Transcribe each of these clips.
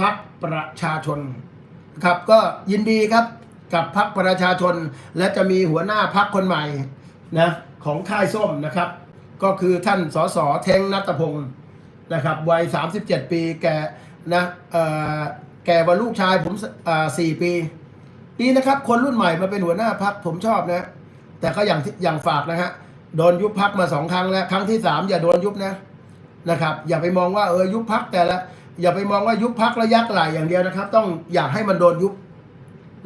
พักประชาชนครับก็ยินดีครับกับพักประชาชน และจะมีหัวหน้าพักคนใหม่นะของค่ายส้มนะครับ ก็คือท่านสสเทงนัตพงศ์นะครับวัย 37 ปีแก่นะเออแก่ว่าลูกชายผมอ่าสี่ปีดีนะครับ คนรุ่นใหม่มาเป็นหัวหน้าพักผมชอบนะ แต่ก็อย่างอย่างฝากนะฮะโดนยุบพักมาสองครั้งแล้ว ครั้งที่สามอย่าโดนยุบนะนะครับ อย่าไปมองว่าเออยุบพักแต่ละ อย่าไปมองว่ายุบพักแล้วยักไหลอย่างเดียวนะครับ ต้องอยากให้มันโดนยุบ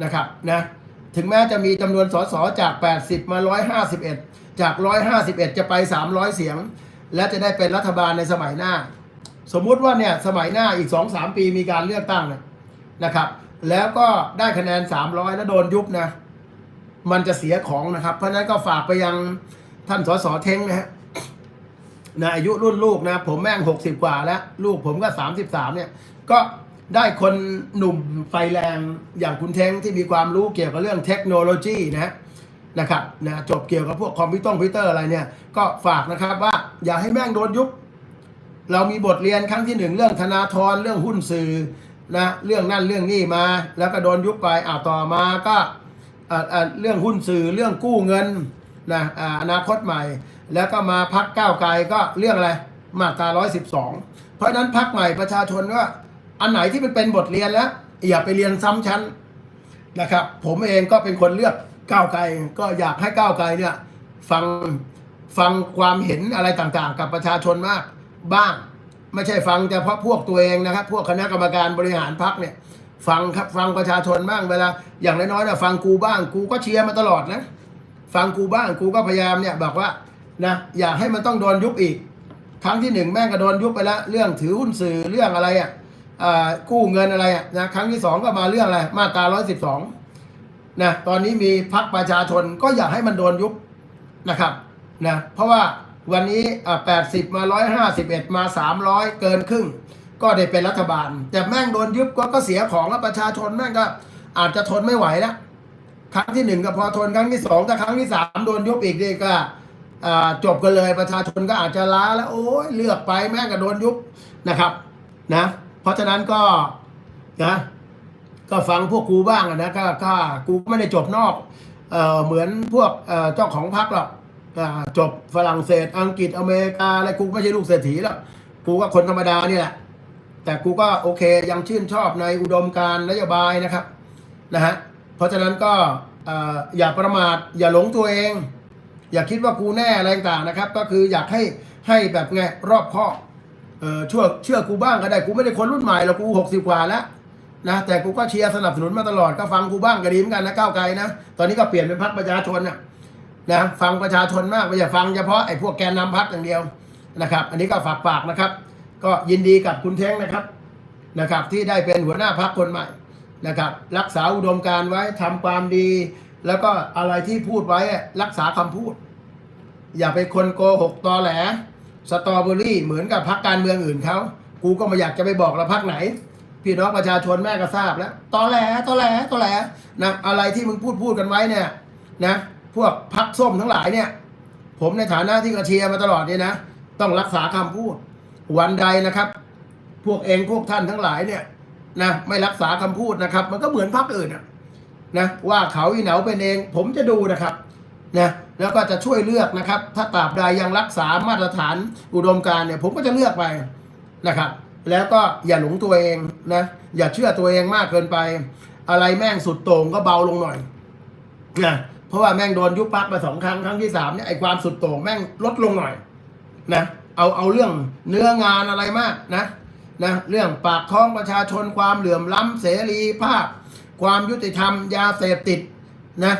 นะครับนะถึงแม้จะมีจำนวนสสจาก 80 มา 151 จาก 151 จะไป 300 เสียง และจะได้เป็นรัฐบาลในสมัยหน้า สมมุติว่าเนี่ยสมัยหน้าอีก 2-3 ปีมีการเลือกตั้งนะนะครับ แล้วก็ได้คะแนน 300 แล้วโดนยุบนะ มันจะเสียของนะครับ เพราะฉะนั้นก็ฝากไปยังท่านสสเท้งนะฮะ นะอายุรุ่นลูกนะ ผมแม่งหกสิบกว่าแล้ว ลูกผมก็สามสิบสามเนี่ย ก็ได้คนหนุ่มไฟแรงอย่างคุณเท้งที่มีความรู้เกี่ยวกับเรื่องเทคโนโลยีนะนะครับนะจบเกี่ยวกับพวกคอมพิวเตอร์คอมพิวเตอร์อะไรเนี่ย ก็ฝากนะครับว่าอย่าให้แม่งโดนยุบเรามีบทเรียนครั้งที่หนึ่งเรื่องธนาธรเรื่องหุ้นสื่อนะเรื่องนั่นเรื่องนี้มา แล้วก็โดนยุบไปอ่าต่อมาก็อ่อเรื่องหุ้นสื่อเรื่องกู้เงินนะอนาคตใหม่ แล้วก็มาพักก้าวไกลก็เรื่องอะไรมาตรา112 เพราะฉะนั้นพักใหม่ประชาชนว่าอันไหนที่มันเป็นบทเรียนแล้ว อย่าไปเรียนซ้ำชั้นนะครับ ผมเองก็เป็นคนเลือกก้าวไกลก็อยากให้ก้าวไกลเนี่ยฟังฟังความเห็นอะไรต่างๆ กับประชาชนมากบ้าง ไม่ใช่ฟังแต่เพราะพวกตัวเองนะครับ พวกคณะกรรมการบริหารพักเนี่ยฟังครับฟังประชาชนบ้างเวลาอย่างน้อยๆนะฟังกูบ้างกูก็เชียร์มาตลอดนะ ฟังกูบ้างกูก็พยายามเนี่ยบอกว่า นะอยากให้มันต้องโดนยุบอีก ครั้งที่หนึ่งแม่งก็โดนยุบไปแล้วเรื่องถือหุ้นสื่อเรื่องอะไรอะกู้เงินอะไรอะนะครั้งที่สองก็มาเรื่องอะไรมาตราร้อยสิบสองนะตอนนี้มีพักประชาชนก็อยากให้มันโดนยุบนะครับนะเพราะว่าวันนี้อ่าแปดสิบมาร้อยห้าสิบเอ็ดมาสามร้อยเกินครึ่ง ก็ได้เป็นรัฐบาล แต่แม่งโดนยุบก็ก็เสียของแล้วประชาชนแม่งก็อาจจะทนไม่ไหวแล้วครั้งที่หนึ่งก็พอทนครั้งที่สองถ้าครั้งที่สามโดนยุบอีกนี่ก็ จบกันเลยประชาชนก็อาจจะล้าแล้วโอ้ยเลือกไปแม่งก็โดนยุบนะครับนะเพราะฉะนั้นก็นะก็ฟังพวกกูบ้างนะก็ก็กูไม่ได้จบนอกเอ่อเหมือนพวกเอ่อเจ้าของพรรคหรอกจบฝรั่งเศส อังกฤษอเมริกาอะไรกูไม่ใช่ลูกเศรษฐีหรอกกูก็คนธรรมดานี่แหละแต่กูก็โอเคยังชื่นชอบในอุดมการณ์นโยบายนะครับนะฮะเพราะฉะนั้นก็ออย่าประมาทอย่าหลงตัวเอง อย่าคิดว่ากูแน่อะไรต่างๆนะครับ ก็คืออยากให้ให้แบบไงรอบคอบเออช่วยเชื่อกูบ้างก็ได้กูไม่ได้คนรุ่นใหม่หรอกกูหกสิบกว่าแล้วนะแต่กูก็เชียร์สนับสนุนมาตลอดก็ฟังกูบ้างก็ดีเหมือนกันนะก้าวไกลนะตอนนี้ก็เปลี่ยนเป็นพรรคประชาชนนะนะฟังประชาชนมากไม่อย่าฟังเฉพาะไอ้พวกแกนนำพรรคอย่างเดียวนะครับ อันนี้ก็ฝากฝากนะครับ ก็ยินดีกับคุณเท้งนะครับนะครับ ที่ได้เป็นหัวหน้าพักคนใหม่นะครับ รักษาอุดมการไว้ทำความดี แล้วก็อะไรที่พูดไว้รักษาคำพูด อย่าไปคนโกหกตอแหล สตรอเบอรี่เหมือนกับพักการเมืองอื่นเขากูก็ไม่อยากจะไปบอกเราพักไหน พี่น้องประชาชนแม่ก็ทราบแล้วตอแหลตอแหลตอแหลนะอะไรที่มึงพูดพูดกันไว้เนี่ยนะพวกพักส้มทั้งหลายเนี่ย ผมในฐานะที่กระเชียร์มาตลอดเนี่ยนะต้องรักษาคำพูด วันใดนะครับ พวกเองพวกท่านทั้งหลายเนี่ยนะไม่รักษาคำพูดนะครับ มันก็เหมือนพรรคอื่นอะ นะว่าเขาอีเหนาเป็นเอง ผมจะดูนะครับนะแล้วก็จะช่วยเลือกนะครับ ถ้าตราบใดยังรักษามาตรฐานอุดมการเนี่ย ผมก็จะเลือกไปนะครับ แล้วก็อย่าหลงตัวเองนะอย่าเชื่อตัวเองมากเกินไป อะไรแม่งสุดโต่งก็เบาลงหน่อยนะเพราะว่าแม่งโดนยุบพักมาสองครั้งครั้งที่สามเนี่ยไอความสุดโต่งแม่งลดลงหน่อยนะเอาเอาเรื่องเนื้องานอะไรมากนะนะเรื่องปากท้องประชาชนความเหลื่อมล้ำเสรีภาพ ความยุติธรรมยาเสพติดนะ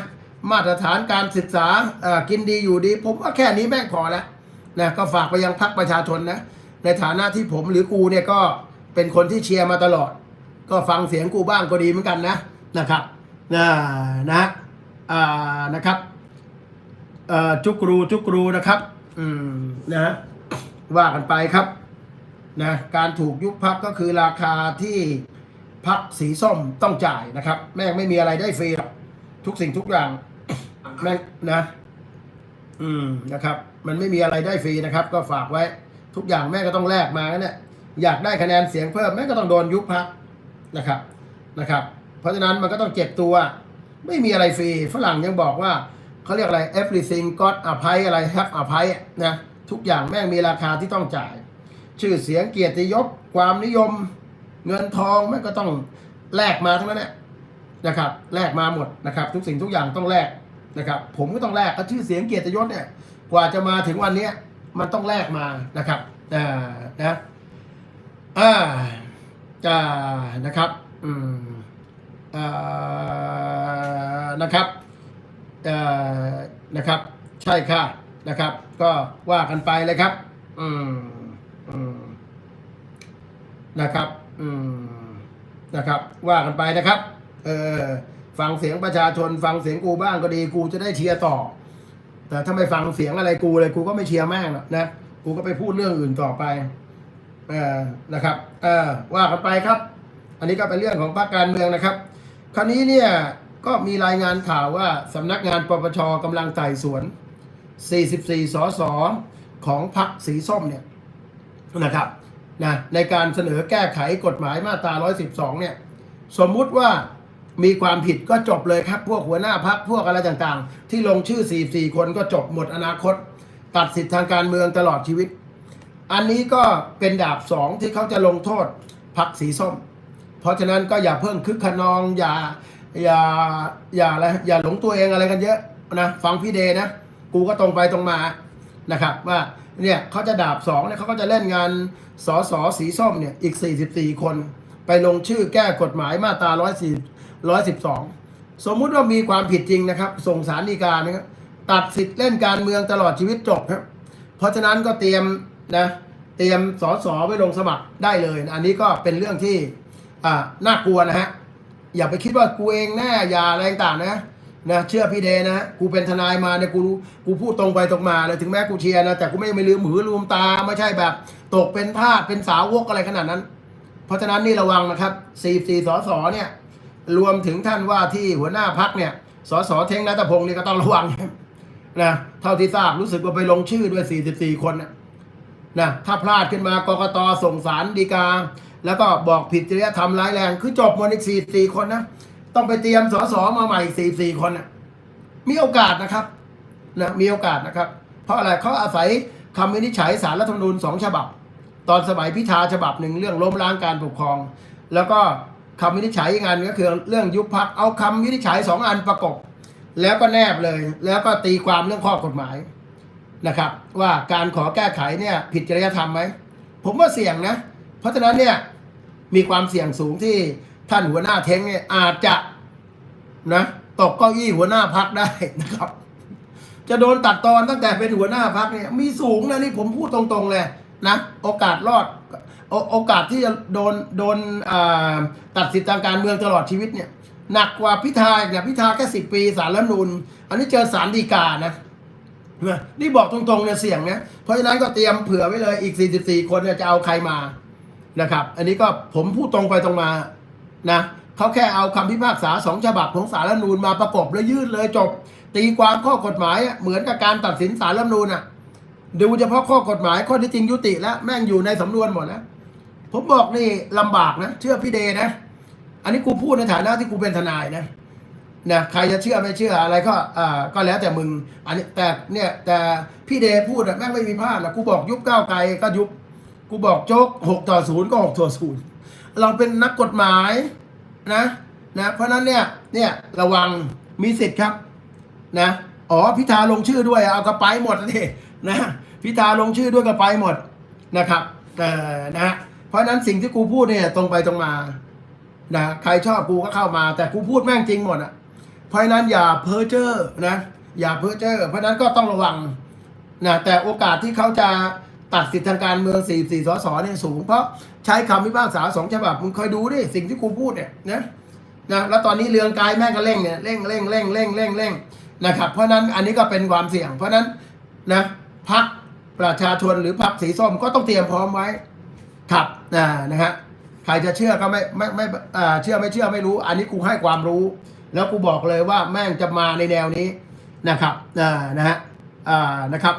มาตรฐานการศึกษากินดีอยู่ดี ผมว่าแค่นี้แม่งพอแล้วนะก็ฝากไปยังพรรคประชาชนนะในฐานะที่ผมหรือกูเนี่ยก็เป็นคนที่เชียร์มาตลอด ก็ฟังเสียงกูบ้างก็ดีเหมือนกันนะนะครับนะนะอ่านะครับจุกรูจุกรูนะครับ อืมนะว่ากันไปครับนะการถูกยุบพักก็คือราคาที่ พักสีส้มต้องจ่ายนะครับ แม่งไม่มีอะไรได้ฟรีหรอกทุกสิ่งทุกอย่างแม่งนะ อืมนะครับ มันไม่มีอะไรได้ฟรีนะครับ ก็ฝากไว้ ทุกอย่างแม่งก็ต้องแลกมาเนี่ยอยากได้คะแนนเสียงเพิ่มแม่งก็ต้องโดนยุบพักนะครับนะครับ เพราะฉะนั้นมันก็ต้องเจ็บตัว ไม่มีอะไรฟรีฝรั่งยังบอกว่าเขาเรียกอะไร everything got อภัยอะไร have อภัยนะทุกอย่างแม่งมีราคาที่ต้องจ่าย ชื่อเสียงเกียรติยศความนิยม เงินทองแม่งก็ต้องแลกมาทั้งนั้นแหละนะครับแลกมาหมดนะครับ ทุกสิ่งทุกอย่างต้องแลกนะครับ ผมก็ต้องแลกก็ชื่อเสียงเกียรติยศเนี่ยกว่าจะมาถึงวันนี้มันต้องแลกมานะครับอ่านะอ่าจะนะครับอืมอ่านะครับอ่อนะครับ ใช่ค่ะนะครับ ก็ว่ากันไปเลยครับ อืมอืมนะครับ อืมนะครับ ว่ากันไปนะครับ เออฟังเสียงประชาชน ฟังเสียงกูบ้างก็ดีกูจะได้เชียร์ต่อ แต่ถ้าไม่ฟังเสียงอะไรกูเลยกูก็ไม่เชียร์ม่งหรอกนะกูก็ไปพูดเรื่องอื่นต่อไปเออนะครับเออว่ากันไปครับ อันนี้ก็เป็นเรื่องของพรรคการเมืองนะครับ คราวนี้เนี่ยก็มีรายงานข่าวว่าสำนักงานปปชกำลังไต่สวน 44 สสของพรรคสีส้มเนี่ยนะครับ นะในการเสนอแก้ไขกฎหมายมาตรา 112 เนี่ย สมมุติว่ามีความผิดก็จบเลยครับ พวกหัวหน้าพักพวกอะไรต่างๆ ที่ลงชื่อ 44 คนก็จบหมดอนาคต ตัดสิทธิทางการเมืองตลอดชีวิต อันนี้ก็เป็นดาบสองที่เขาจะลงโทษพักสีส้ม เพราะฉะนั้นก็อย่าเพิ่งคึกขนอง อย่าอย่าอย่าอะไรอย่าหลงตัวเองอะไรกันเยอะนะ ฟังพี่เดนะ กูก็ตรงไปตรงมานะครับว่า เนี่ยเขาจะดาบสองเนี่ยเขาก็จะเล่นงานสอสอสีส้มเนี่ยอีก 44 คน ไปลงชื่อแก้กฎหมายมาตรา104 112 สมมุติว่ามีความผิดจริงนะครับ ส่งสารดีกานะครับตัดสิทธิ์เล่นการเมืองตลอดชีวิตจบครับ เพราะฉะนั้นก็เตรียมนะเตรียมสอสอไว้ลงสมัครได้เลยนะอันนี้ก็เป็นเรื่องที่อ่าน่ากลัวนะฮะอย่าไปคิดว่ากูเองแน่อย่าอะไรต่างนะ นะเชื่อพี่เดนะกูเป็นทนายมาเนี่ยกูกูพูดตรงไปตรงมาเลยถึงแม้กูเชียร์นะแต่กูไม่ไม่ลืมหือลืมตาไม่ใช่แบบ ตกเป็นทาสเป็นสาวกอะไรขนาดนั้น เพราะฉะนั้นนี่ระวังนะครับ44สสเนี่ยรวมถึงท่านว่าที่หัวหน้าพักเนี่ยสสเท้งนัตพงศ์นี่ก็ต้องระวังนะเท่าที่ทราบรู้สึกว่าไปลงชื่อด้วย 44 คนนะนะถ้าพลาดขึ้นมากกตส่งสารดีกา แล้วก็บอกผิดจริยธรรมร้ายแรงคือจบหมดอีก44 คนนะ ต้องไปเตรียมสสมาใหม่44คนนะมีโอกาสนะครับนะมีโอกาสนะครับ เพราะอะไรเขาอาศัยคำวินิจฉัยสารรัฐธรรมนูญสองฉบับ ตอนสมัยพิธาฉบับหนึ่งเรื่องล้มล้างการปกครอง แล้วก็คำวินิจฉัยอีกอันก็คือเรื่องยุบพักเอาคำวินิจฉัยสองอันประกบ แล้วก็แนบเลย แล้วก็ตีความเรื่องข้อกฎหมายนะครับ ว่าการขอแก้ไขเนี่ยผิดจริยธรรมไหมผมว่าเสี่ยงนะ เพราะฉะนั้นเนี่ยมีความเสี่ยงสูงที่ ท่านหัวหน้าเท้งเนี่ยอาจจะนะตกเก้าอี้หัวหน้าพักได้นะครับ จะโดนตัดตอนตั้งแต่เป็นหัวหน้าพักเนี่ย มีสูงนะนี่ผมพูดตรงๆเลยนะโอกาสรอดโอโอกาสที่จะโดนโดนตัดสิทธิทางการเมืองตลอดชีวิตเนี่ยหนักกว่าพิธาเนี่ยพิธาแค่สิบปีสารรัฐมนูนอันนี้เจอสารดีกานะนะนี่บอกตรงๆเนี่ยเสี่ยงนะเพราะฉะนั้นก็เตรียมเผื่อไว้เลยอีก 44 คนเนี่ยจะเอาใครมานะครับ อันนี้ก็ผมพูดตรงไปตรงมา นะเขาแค่เอาคำพิพากษาสองฉบับของสารรัฐนูนมาประกบแล้วยื่นเลยจบ ตีความข้อกฎหมายเหมือนกับการตัดสินสารรัฐนูนอะดูเฉพาะข้อกฎหมายข้อที่จริงยุติแล้วแม่งอยู่ในสำนวนหมดแล้วผมบอกนี่ลำบากนะ เชื่อพี่เดนะ อันนี้กูพูดในฐานะที่กูเป็นทนายนะนะใครจะเชื่อไม่เชื่ออะไรก็อ่าก็แล้วแต่มึง อันนี้แต่เนี่ยแต่พี่เดพูดแม่งไม่มีพลาดนะกูบอกยุบก้าวไกลก็ยุบ กูบอกโจ๊กหกต่อศูนย์ก็หกต่อศูนย์ เราเป็นนักกฎหมายนะนะเพราะนั้นเนี่ยเนี่ยระวังมีสิทธิ์ครับนะอ๋อพิธาลงชื่อด้วยเอากระไปหมดนี่นะพิธาลงชื่อด้วยกระไปหมดนะครับเออนะเพราะนั้นสิ่งที่กูพูดเนี่ยตรงไปตรงมานะใครชอบกูก็เข้ามา แต่กูพูดแม่งจริงหมดอะเพราะนั้นอย่าเพ้อเจ้อนะอย่าเพ้อเจ้อเพราะนั้นก็ต้องระวังนะแต่โอกาสที่เขาจะ ตัดสิทธิทางการเมือง 44 สสเนี่ยสูง เพราะใช้คำพิพากษาสองฉบับมึงคอยดูดิสิ่งที่กูพูดเนี่ยนะนะแล้วตอนนี้เรืองกายแม่งก็เร่งเนี่ยเร่งเร่งเร่งเร่งเร่งเร่งนะครับ เพราะนั้นอันนี้ก็เป็นความเสี่ยง เพราะนั้นนะพักประชาชนหรือพักสีส้มก็ต้องเตรียมพร้อมไว้ครับนะนะฮะใครจะเชื่อก็ไม่ไม่ไม่อ่าเชื่อไม่เชื่อไม่รู้ อันนี้กูให้ความรู้ แล้วกูบอกเลยว่าแม่งจะมาในแนวนี้นะครับอ่านะฮะอ่านะครับ